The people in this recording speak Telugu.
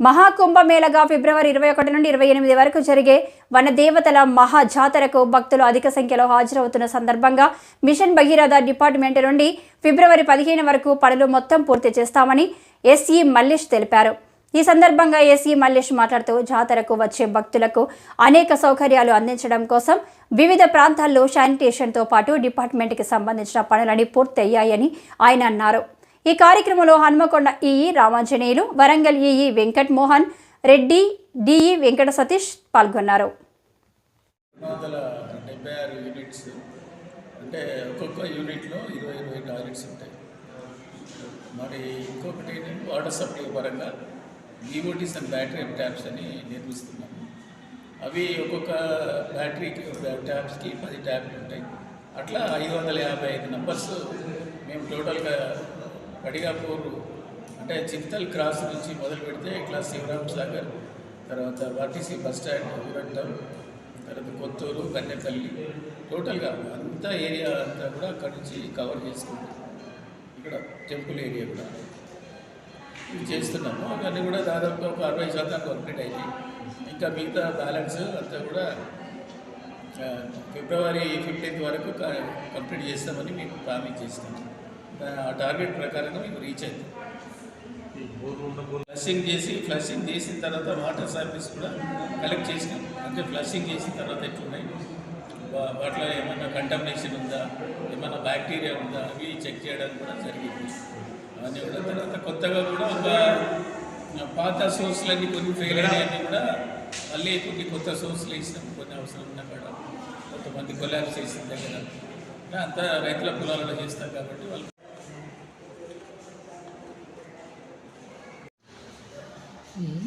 మహాకుంభమేళగా ఫిబ్రవరి ఇరవై ఒకటి నుండి ఇరవై ఎనిమిది వరకు జరిగే వన దేవతల మహా జాతరకు భక్తులు అధిక సంఖ్యలో హాజరవుతున్న సందర్భంగా మిషన్ భగీరథ డిపార్ట్మెంట్ నుండి ఫిబ్రవరి పదిహేను వరకు పనులు మొత్తం పూర్తి చేస్తామని ఎస్ఈ మల్లేష్ తెలిపారు. ఈ సందర్భంగా ఎస్ఈ మల్లేష్ మాట్లాడుతూ జాతరకు వచ్చే భక్తులకు అనేక సౌకర్యాలు అందించడం కోసం వివిధ ప్రాంతాల్లో శానిటేషన్తో పాటు డిపార్ట్మెంట్కి సంబంధించిన పనులని పూర్తయ్యాయని ఆయన అన్నారు. ఈ కార్యక్రమంలో Hanmakonda EE Ramanjaneyulu Warangal EE Venkat Mohan Reddy DE Venkata Satish పాల్గొన్నారు. అంటే ఒక్కొక్క యూనిట్లో ఇరవై ఇరవై టాయిలెట్స్ ఉంటాయి. మరి ఇంకొకటి నేను వాటర్ సప్లై పరంగా బీఓటీస్ అండ్ బ్యాటరీ ట్యాప్స్ అని నిర్మిస్తున్నాము. అవి ఒక్కొక్క బ్యాటరీకి ట్యాప్స్కి పది ట్యాప్లు ఉంటాయి. అట్లా ఐదు వందల యాభై ఐదు నెంబర్స్ మేము టోటల్గా పడిగాపూర్ అంటే చిత్తల్ క్రాస్ నుంచి మొదలు పెడితే ఇట్లా శివరామ్ సాగర్ తర్వాత ఆర్టీసీ బస్ స్టాండ్ ఊరంటం తర్వాత కొత్తూరు కన్యతల్లి టోటల్గా అంతా ఏరియా అంతా కూడా అక్కడి నుంచి కవర్ చేసుకుంటాం ఇక్కడ టెంపుల్ ఏరియా కూడా. ఇవి చేస్తున్నాము. అవన్నీ కూడా దాదాపు ఒక అరవై శాతం కంప్లీట్ అయింది. ఇంకా మిగతా బ్యాలెన్స్ అంతా కూడా ఫిబ్రవరి ఫిఫ్టీన్త్ వరకు కంప్లీట్ చేస్తామని మీకు ప్రామిస్ చేస్తాము ఆ టార్గెట్ ప్రకారంగా మీకు రీచ్ అయింది. ఫ్లషింగ్ చేసి ఫ్లషింగ్ చేసిన తర్వాత వాటర్ సర్వీస్ కూడా కలెక్ట్ చేసినాం. అంటే ఫ్లషింగ్ చేసిన తర్వాత ఎట్లున్నాయి? వాటిలో ఏమైనా కంటామినేషన్ ఉందా? ఏమైనా బ్యాక్టీరియా ఉందా? అవి చెక్ చేయడానికి కూడా జరిగింది. అవన్నీ కూడా తర్వాత కొత్తగా కూడా ఒక పాత సోర్స్లన్నీ కొన్ని ఫెయిల్ అయినాయన్నీ కూడా మళ్ళీ కొన్ని కొత్త సోర్స్లు వేసినాం. కొన్ని అవసరం ఉన్న కాడ. కొంతమంది కొలాబ్స్ చేసిన దగ్గర. అంతా రైతుల పొలాలలో చేస్తాం కాబట్టి వాళ్ళు me.